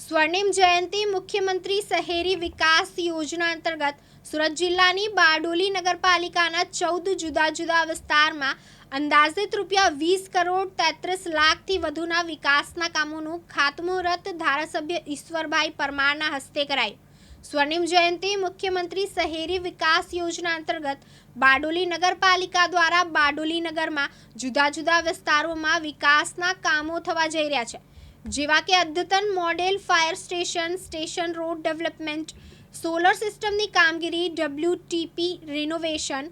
સ્વર્ણિમ જયંતિ મુખ્યમંત્રી શહેરી વિકાસ યોજના અંતર્ગત સુરત જિલ્લાની બારડોલી નગરપાલિકાના ચૌદ જુદા જુદા વિસ્તારમાં અંદાજિત રૂપિયા વીસ કરોડ તેત્રીસ લાખથી વધુના વિકાસના કામોનું ખાતમુહૂર્ત ધારાસભ્ય ઈશ્વરભાઈ પરમારના હસ્તે કરાયું. સ્વર્ણિમ જયંતિ મુખ્યમંત્રી શહેરી વિકાસ યોજના અંતર્ગત બારડોલી નગરપાલિકા દ્વારા બારડોલી નગરમાં જુદા જુદા વિસ્તારોમાં વિકાસના કામો થવા જઈ રહ્યા છે. જેવા કે અદ્યતન model fire station station road development, solar સિસ્ટમની કામગીરી ડબ્લ્યુટીપી રિનોવેશન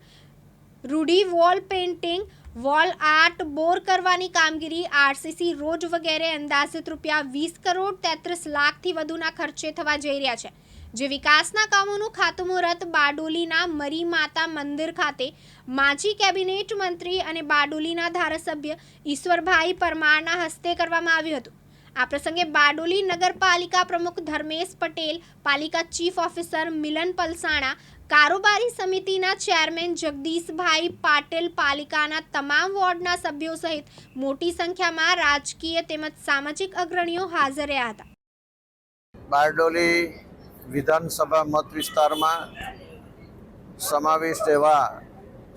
રૂડી wall painting wall art bore કરવાની કામગીરી આરસીસી રોડ વગેરે અંદાજિત રૂપિયા વીસ કરોડ તેત્રીસ લાખથી વધુના ખર્ચે થવા જઈ રહ્યા છે. જે વિકાસના કામોનું ખાતમુહૂર્ત બારડોલીના મરી માતા મંદિર ખાતે માજી કેબિનેટ મંત્રી અને બારડોલીના ધારાસભ્ય ઈશ્વરભાઈ પરમારના હસ્તે કરવામાં આવ્યું હતું. આ પ્રસંગે બારડોલી નગરપાલિકા પ્રમુખ ધર્મેશ પટેલ, પાલિકા ચીફ ઓફિસર મિલન પલસાણા, કારોબારી સમિતિના ચેરમેન જગદીશભાઈ પાટેલ, પાલિકાના તમામ વોર્ડના સભ્યો સહિત મોટી સંખ્યામાં રાજકીય તેમજ સામાજિક અગ્રણીઓ હાજર રહ્યા હતા. બારડોલી વિધાનસભા મત વિસ્તારમાં સમાવિષ્ટ એવા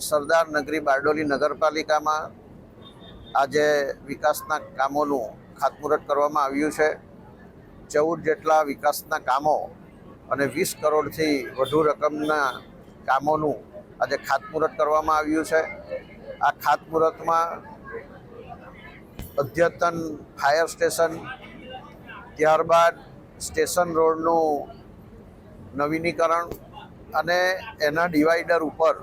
સરદાર નગરી બારડોલી નગરપાલિકામાં આજે વિકાસના કામોનું ખાતમુહૂર્ત કરવામાં આવ્યું છે. ચૌદ જેટલા વિકાસના કામો અને વીસ કરોડથી વધુ રકમના કામોનું આજે ખાતમુહૂર્ત કરવામાં આવ્યું છે. આ ખાતમુહૂર્તમાં અદ્યતન ફાયર સ્ટેશન, ત્યારબાદ સ્ટેશન રોડનું નવીનીકરણ અને એના ડિવાઈડર ઉપર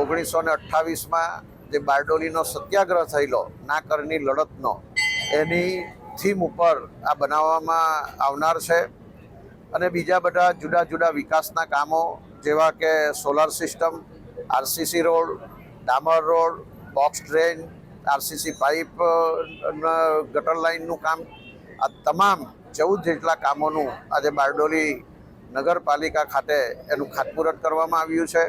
ઓગણીસો ને અઠ્ઠાવીસમાં જે બારડોલીનો સત્યાગ્રહ થયેલો ના કરની લડતનો એની થીમ ઉપર આ બનાવવામાં આવનાર છે. અને બીજા બધા જુદા જુદા વિકાસના કામો, જેવા કે સોલાર સિસ્ટમ, આરસીસી રોડ, ડામર road box drain RCC pipe ગટર લાઇનનું કામ, આ તમામ ચૌદ જેટલા કામોનું આજે બારડોલી નગરપાલિકા ખાતે એનું ખાતમુહૂર્ત કરવામાં આવ્યું છે.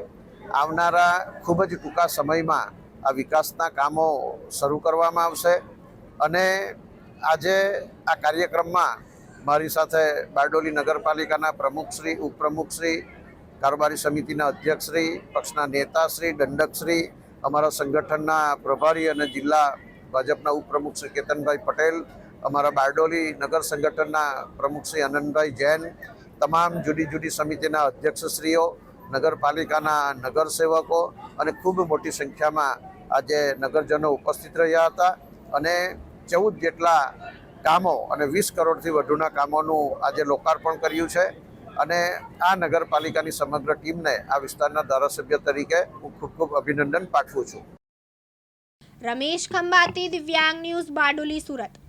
આવનારા ખૂબ જ ટૂંકા સમયમાં આ વિકાસના કામો શરૂ કરવામાં આવશે. અને આજે આ કાર્યક્રમમાં મારી સાથે બારડોલી નગરપાલિકાના પ્રમુખશ્રી ઉપપ્રમુખશ્રી કારોબારી સમિતિના અધ્યક્ષશ્રી પક્ષના નેતાશ્રી દંડકશ્રી અમારા સંગઠનના પ્રભારી અને જિલ્લા ભાજપના ઉપપ્રમુખ શ્રી કેતનભાઈ પટેલ, અમારા બારડોલી નગર સંગઠનના પ્રમુખ શ્રી આનંદભાઈ જૈન, તમામ જુદી જુદી સમિતિના અધ્યક્ષશ્રીઓ નગરપાલિકાના નગરસેવકો અને ખૂબ મોટી સંખ્યામાં આજે નગરજનો ઉપસ્થિત રહ્યા હતા. અને ચૌદ જેટલા કામો અને વીસ કરોડથી વધુના કામોનું આજે લોકાર્પણ કર્યું છે. અને આ નગરપાલિકાની સમગ્ર ટીમને આ વિસ્તારના ધારાસભ્ય તરીકે હું ખૂબ ખૂબ અભિનંદન પાઠવું છું. રમેશ ખંભાતી, દિવ્યાંગ ન્યૂઝ, બારડોલી, સુરત.